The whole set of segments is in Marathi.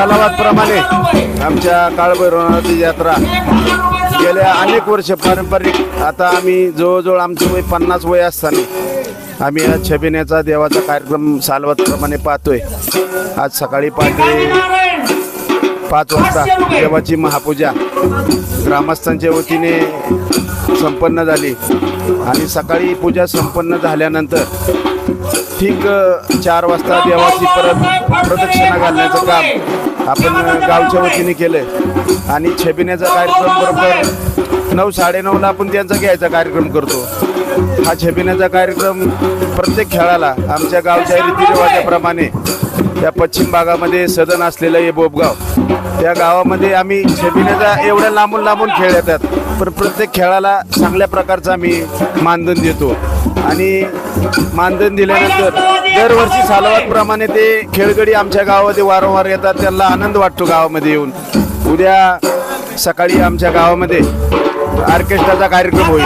सालावादप्रमाणे आमच्या काळभैरवनाथी यात्रा गेल्या अनेक वर्ष पारंपरिक. आता आम्ही जवळजवळ आमचं वय पन्नास वय असताना आम्ही या छबिण्याचा देवाचा कार्यक्रम सालवादप्रमाणे पाहतोय. आज सकाळी पहाटे पाच वाजता देवाची महापूजा ग्रामस्थांच्या वतीने संपन्न झाली आणि सकाळी पूजा संपन्न झाल्यानंतर ठीक चार वाजता देवाची परत प्रदक्षिणा घालण्याचं काम आपण गावच्या वतीने केलं आणि छबिण्याचा कार्यक्रम बरोबर नऊ साडेनऊला आपण त्यांचा घ्यायचा कार्यक्रम करतो. हा छबिण्याचा कार्यक्रम प्रत्येक खेळाला आमच्या गावच्या रीतिरिवाजाप्रमाणे या पश्चिम भागामध्ये सदन असलेलं हे बोबगाव त्या गावामध्ये आम्ही छबिण्याचा एवढ्या लांबून लांबून खेळ येतात. पण प्रत्येक खेळाला चांगल्या प्रकारचा आम्ही मानधन देतो. आणि मानधन दिल्यानंतर दरवर्षी सालवादप्रमाणे ते खेळगडी आमच्या गावामध्ये वारंवार येतात. त्यांना आनंद वाटतो गावामध्ये येऊन. उद्या सकाळी आमच्या गावामध्ये ऑर्केस्ट्राचा कार्यक्रम होईल.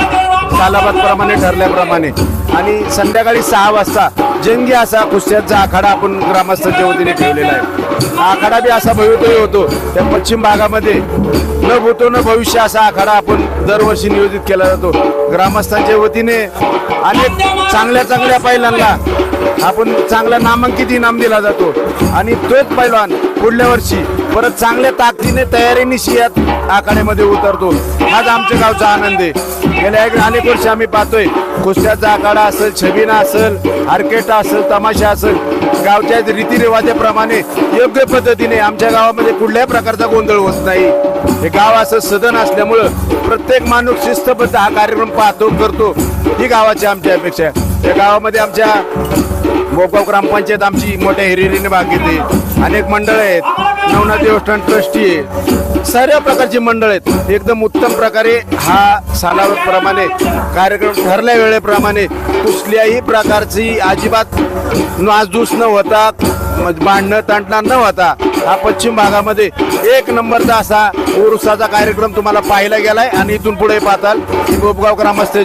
सालाबादप्रमाणे ठरल्याप्रमाणे. आणि संध्याकाळी सहा वाजता जंगी असा कुस्त्यांचा आखाडा आपण ग्रामस्थांच्या वतीने ठेवलेला आहे. हा आखाडा बी असा भवितव्य होतो. त्या पश्चिम भागामध्ये न भूतो न भविष्य असा आखाडा आपण दरवर्षी नियोजित केला जातो. ग्रामस्थांच्या वतीने अनेक चांगल्या चांगल्या पहिल्यांना आपण चांगला नामांकित इनाम दिला जातो. आणि तोच पैलवान पुढल्या वर्षी परत चांगल्या ताकदीने तयारीनिशी यात आखाड्यामध्ये उतरतो हाच आमच्या गावचा आनंद आहे. गेल्या एक अनेक वर्ष आम्ही पाहतोय. कुस्त्याचा आखाडा असेल छबिना असेल हार्केटा असेल तमाशा असेल गावच्या रीतिरिवाजाप्रमाणे योग्य पद्धतीने आमच्या गावामध्ये कुठल्याही प्रकारचा गोंधळ होत नाही. हे गाव असं सदन असल्यामुळं प्रत्येक माणूस शिस्तबद्ध हा कार्यक्रम पाहतो करतो. ही गावाची आमची अपेक्षा आहे. या गावामध्ये आमच्या मोगाव ग्रामपंचायत आमची मोठ्या हिरिरीने भाग घेते. अनेक मंडळ आहेत. नवनाथ देवस्थान ट्रस्टी आहे. सर्व प्रकारची मंडळ आहेत. एकदम उत्तम प्रकारे हा सालाप्रमाणे कार्यक्रम ठरल्या वेळेप्रमाणे कुठल्याही प्रकारची अजिबात नासधूस न होता म्हणजे भांडणं तांटणार न होता हा पश्चिम भागामध्ये एक नंबरचा असा उरुसाचा कार्यक्रम तुम्हाला पाहायला गेलाय आणि इथून पुढे पाहताल की बोबगाव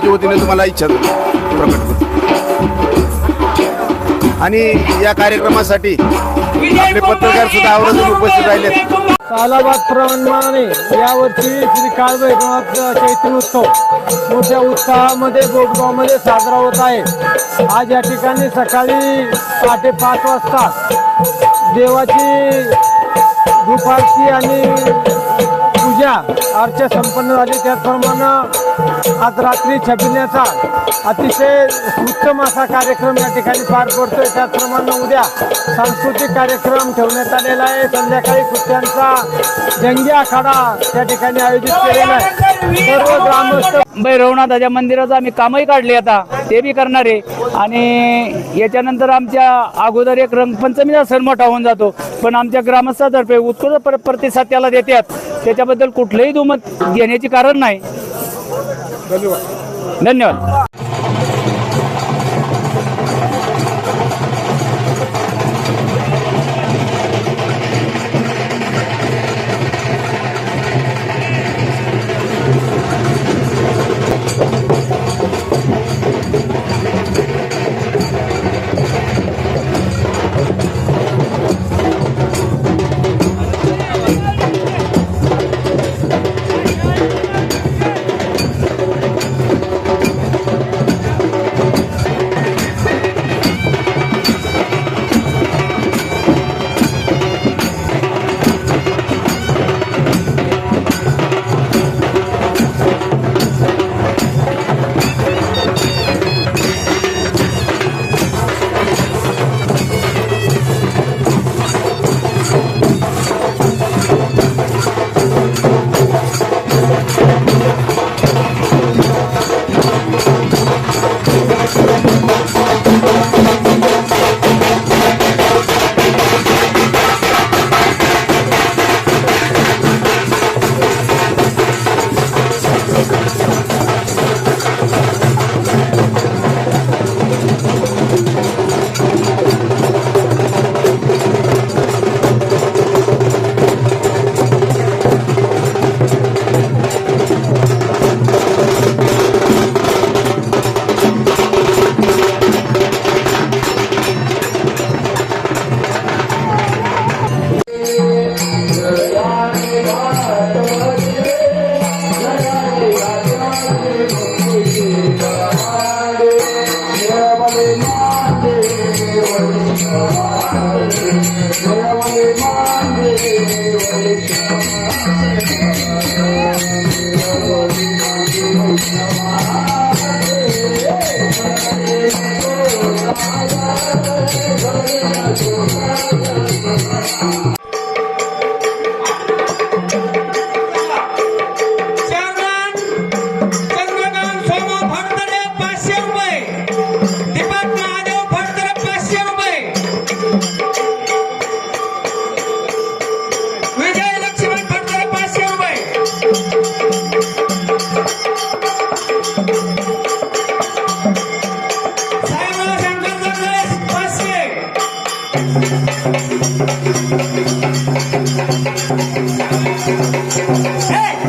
वतीने तुम्हाला इच्छा प्रकट करतो आणि या कार्यक्रमासाठी आपले पत्रकार सुद्धा आवर्जून उपस्थित राहिले सालाबाद प्रमाणे यावर्षी श्री काळभैरवनाथ चैतन्योत्सव मोठ्या उत्साहामध्ये बोटगावमध्ये साजरा होत आहे. आज या ठिकाणी सकाळी पहाटे पाच वाजता देवाची दुपारची आणि अर्चा संपन्न झाली. त्याचप्रमाणे आज रात्री छबिण्याचा अतिशय उत्तम असा कार्यक्रम या ठिकाणी पार पडतोय. त्याचप्रमाणे उद्या सांस्कृतिक कार्यक्रम ठेवण्यात आलेला आहे. संध्याकाळी कुस्त्यांचा जंगी आखाडा त्या ठिकाणी आयोजित केलेला आहे. सर्व ग्रामस्थ भैरवनाथाच्या मंदिराचं आम्ही कामही काढले आता. ते बी करणार आहे. आणि याच्यानंतर आमच्या अगोदर एक रंगपंचमीचा सण मोठा होऊन जातो. पण आमच्या ग्रामस्थातर्फे उत्कृष्ट पर- प्रतिसाद त्याला देतात. त्याच्याबद्दल कुठलंही दुमत घेण्याची कारण नाही. धन्यवाद. धन्यवाद.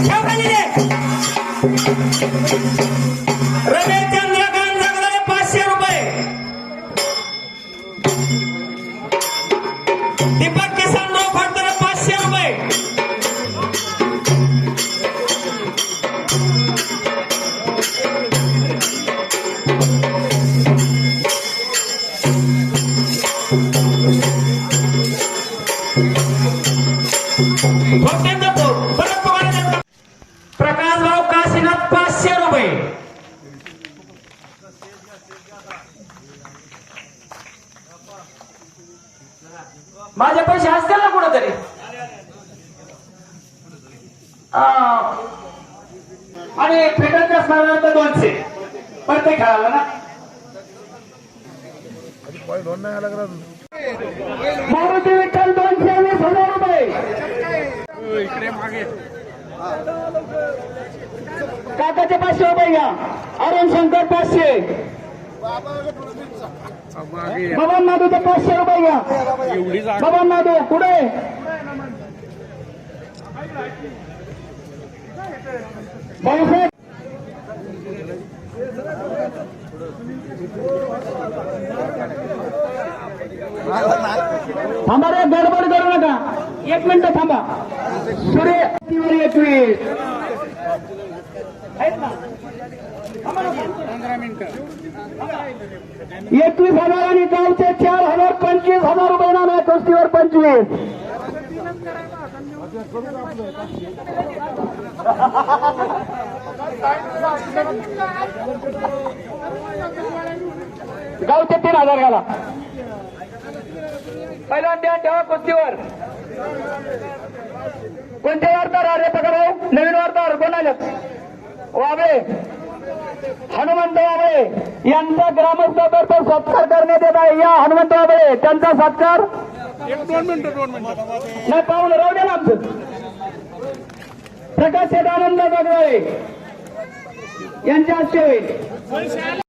हे, ठेव खाली रे. माझे पैसे असतील ना कुठेतरी? आणि फेटरचे असणार तर दोनशे. प्रत्येक खेळाला ना. मारुती विठ्ठल दोनशे वीस हजार रुपये. काकाचे पाचशे रुपये घ्या. अरुण शंकर पाचशे. बबन नादूचे पाचशे रुपये घ्या. बबन नादू पुढे. भाऊसाहेब थांबा रे गडबड करू नका. एक मिनिट थांबा. सूर्य एकवीस. आहेत ना? एकवीस हजार आणि गावचे चार हजार पंचवीस हजार रुपये नाम आहे कुस्तीवर पंचवीस. गावचे तीन हजार घाला. पहिला ध्यान ठेवा कुस्तीवर. कोणते वार्ताहर अरे पकडाव? नवीन वार्ताहर कोण आलेत? वाबळे. हनुमंत वाबळे यांचा ग्रामस्थातर्फे सत्कार करण्यात येत आहे. या हनुमंत वाबळे त्यांचा सत्कार नाही पाहून राहू द्या आमचं. प्रकाश आनंद जगवाळे यांच्या हस्ते होईल.